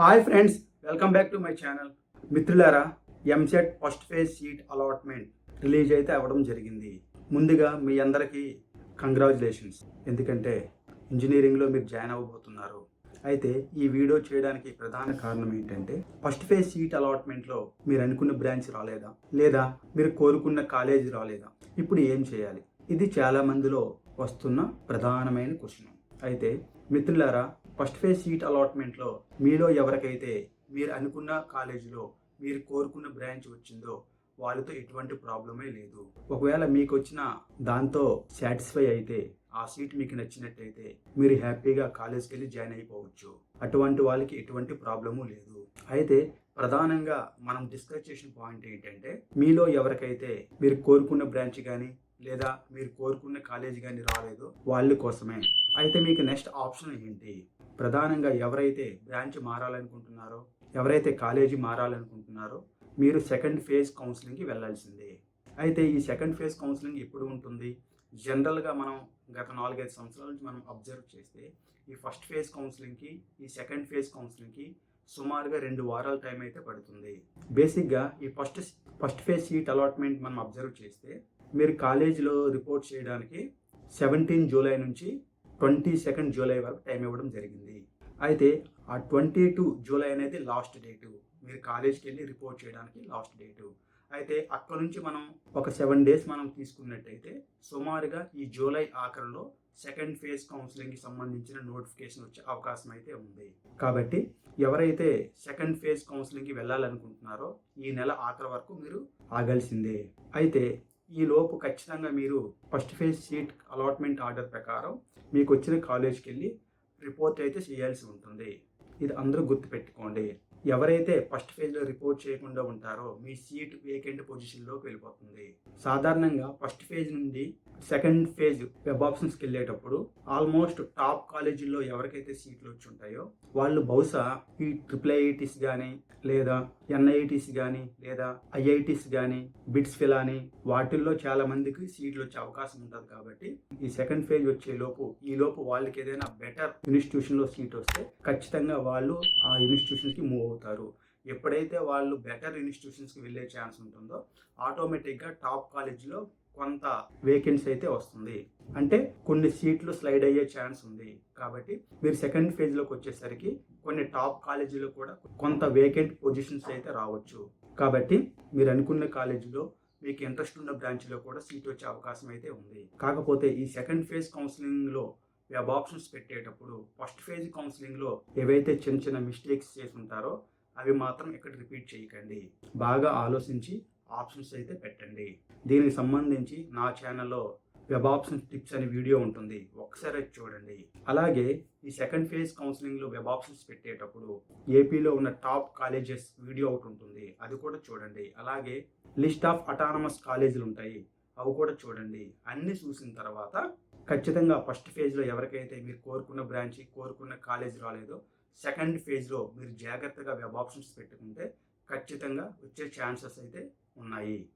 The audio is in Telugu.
Hi friends welcome back to my channel. మిత్రులారా EAMCET first phase seat allotment release అయితే అవ్వడం జరిగింది. ముందుగా మీ అందరికీ కంగ్రాచులేషన్స్. ఎందుకంటే ఇంజనీరింగ్లో మీరు జాయిన్ అవ్వబోతున్నారు. అయితే ఈ వీడియో చేయడానికి ప్రధాన కారణం ఏంటంటే ఫస్ట్ ఫేజ్ సీట్ అలాట్మెంట్లో మీరు అనుకున్న బ్రాంచ్ రాలేదా? లేదా మీరు కోరుకున్న కాలేజీ రాలేదా? ఇప్పుడు ఏం చేయాలి? ఇది చాలా మందిలో వస్తున్న ప్రధానమైన క్వశ్చన్. అయితే మిత్రులారా ఫస్ట్ ఫేజ్ సీట్ అలాట్మెంట్లో మీలో ఎవరికైతే మీరు అనుకున్న కాలేజీలో మీరు కోరుకున్న బ్రాంచ్ వచ్చిందో వాళ్ళతో ఎటువంటి ప్రాబ్లమే లేదు. ఒకవేళ మీకు వచ్చిన దాంతో సాటిస్ఫై అయితే ఆ సీట్ మీకు నచ్చినట్టయితే మీరు హ్యాపీగా కాలేజ్కి వెళ్ళి జాయిన్ అయిపోవచ్చు. అటువంటి వాళ్ళకి ఎటువంటి ప్రాబ్లము లేదు. అయితే ప్రధానంగా మనం డిస్కస్ చేసిన పాయింట్ ఏంటంటే మీలో ఎవరికైతే మీరు కోరుకున్న బ్రాంచ్ కానీ లేదా మీరు కోరుకున్న కాలేజ్ కానీ రాలేదో వాళ్ళ కోసమే. అయితే మీకు నెక్స్ట్ ఆప్షన్ ఏంటి? ప్రధానంగా ఎవరైతే బ్రాంచ్ మారాలనుకుంటున్నారో ఎవరైతే కాలేజీ మారాలనుకుంటున్నారో మీరు సెకండ్ ఫేజ్ కౌన్సిలింగ్కి వెళ్ళాల్సిందే. అయితే ఈ సెకండ్ ఫేజ్ కౌన్సిలింగ్ ఎప్పుడు ఉంటుంది? జనరల్గా మనం గత నాలుగైదు సంవత్సరాల నుంచి మనం అబ్జర్వ్ చేస్తే ఈ ఫస్ట్ ఫేజ్ కౌన్సిలింగ్కి ఈ సెకండ్ ఫేజ్ కౌన్సిలింగ్కి సుమారుగా రెండు వారాల టైం అయితే పడుతుంది. బేసిక్గా ఈ first first phase seat allotment మనం అబ్జర్వ్ చేస్తే మీరు కాలేజీలో రిపోర్ట్ చేయడానికి సెవెంటీన్ జూలై నుంచి ట్వంటీ సెకండ్ జూలై వరకు టైం ఇవ్వడం జరిగింది. అయితే ఆ ట్వంటీ టూ జూలై అనేది లాస్ట్ డేటు. మీరు కాలేజ్కి వెళ్ళి రిపోర్ట్ చేయడానికి లాస్ట్ డేటు. అయితే అక్కడ నుంచి మనం ఒక సెవెన్ డేస్ మనం తీసుకున్నట్టయితే సుమారుగా ఈ జూలై ఆఖరిలో సెకండ్ ఫేజ్ కౌన్సిలింగ్కి సంబంధించిన నోటిఫికేషన్ వచ్చే అవకాశం అయితే ఉంది. కాబట్టి ఎవరైతే సెకండ్ ఫేజ్ కౌన్సిలింగ్కి వెళ్ళాలనుకుంటున్నారో ఈ నెల ఆఖరి వరకు మీరు ఆగాల్సిందే. అయితే ఈ లోపు ఖచ్చితంగా మీరు first phase seat allotment order ప్రకారం మీకు వచ్చిన కాలేజ్కి వెళ్ళి రిపోర్ట్ అయితే చేయాల్సి ఉంటుంది. ఇది అందరూ గుర్తుపెట్టుకోండి. ఎవరైతే ఫస్ట్ ఫేజ్లో రిపోర్ట్ చేయకుండా ఉంటారో మీ సీట్ వేకెంట్ పొజిషన్లోకి వెళ్ళిపోతుంది. సాధారణంగా ఫస్ట్ ఫేజ్ నుండి సెకండ్ ఫేజ్ వెబ్ ఆప్షన్స్కి వెళ్ళేటప్పుడు ఆల్మోస్ట్ టాప్ కాలేజీల్లో ఎవరికైతే సీట్లు వచ్చి ఉంటాయో వాళ్ళు బహుశా ఈ ట్రిపుల్ ఐఐటీస్ కానీ లేదా ఎన్ఐఐటీస్ కానీ లేదా ఐఐటీస్ కానీ బిట్స్ ఫిలాని వాటిల్లో చాలా మందికి సీట్లు వచ్చే అవకాశం ఉంటుంది కాబట్టి ఈ సెకండ్ ఫేజ్ వచ్చే లోపు ఈ లోపు వాళ్ళకి ఏదైనా బెటర్ ఇన్స్టిట్యూషన్లో సీట్ వస్తే ఖచ్చితంగా వాళ్ళు ఆ ఇన్స్టిట్యూషన్కి మూవ్ అవుతారు. ఎప్పుడైతే వాళ్ళు బెటర్ ఇన్స్టిట్యూషన్స్కి వెళ్ళే ఛాన్స్ ఉంటుందో ఆటోమేటిక్గా టాప్ కాలేజీలో కొంత వేకెన్సీ అయితే వస్తుంది. అంటే కొన్ని సీట్లు స్లైడ్ అయ్యే ఛాన్స్ ఉంది. కాబట్టి మీరు సెకండ్ ఫేజ్లోకి వచ్చేసరికి కొన్ని టాప్ కాలేజీలో కూడా కొంత వేకెంట్ పొజిషన్స్ అయితే రావచ్చు. కాబట్టి మీరు అనుకున్న కాలేజీలో మీకు ఇంట్రెస్ట్ ఉన్న బ్రాంచ్లో కూడా సీట్ వచ్చే అవకాశం అయితే ఉంది. కాకపోతే ఈ సెకండ్ ఫేజ్ కౌన్సిలింగ్లో వెబ్ ఆప్షన్స్ పెట్టేటప్పుడు ఫస్ట్ ఫేజ్ కౌన్సిలింగ్లో ఏవైతే చిన్న చిన్న మిస్టేక్స్ చేసి ఉంటారో అవి మాత్రం ఇక్కడ రిపీట్ చేయకండి. బాగా ఆలోచించి ఆప్షన్స్ అయితే పెట్టండి. దీనికి సంబంధించి నా ఛానల్లో వెబ్ ఆప్షన్స్ టిప్స్ అనే వీడియో ఉంటుంది. ఒకసారి చూడండి. అలాగే ఈ సెకండ్ ఫేజ్ కౌన్సిలింగ్లో వెబ్ ఆప్షన్స్ పెట్టేటప్పుడు ఏపీలో ఉన్న టాప్ కాలేజెస్ వీడియో ఒకటి ఉంటుంది. అది కూడా చూడండి. అలాగే లిస్ట్ ఆఫ్ అటానమస్ కాలేజీలు ఉంటాయి. అవి కూడా చూడండి. అన్నీ చూసిన తర్వాత ఖచ్చితంగా ఫస్ట్ ఫేజ్లో ఎవరికైతే మీరు కోరుకున్న బ్రాంచ్ కోరుకున్న కాలేజ్ రాలేదో సెకండ్ ఫేజ్లో మీరు జాగ్రత్తగా వెబ్ ఆప్షన్స్ పెట్టుకుంటే ఖచ్చితంగా వచ్చే ఛాన్సెస్ అయితే ఉన్నాయి.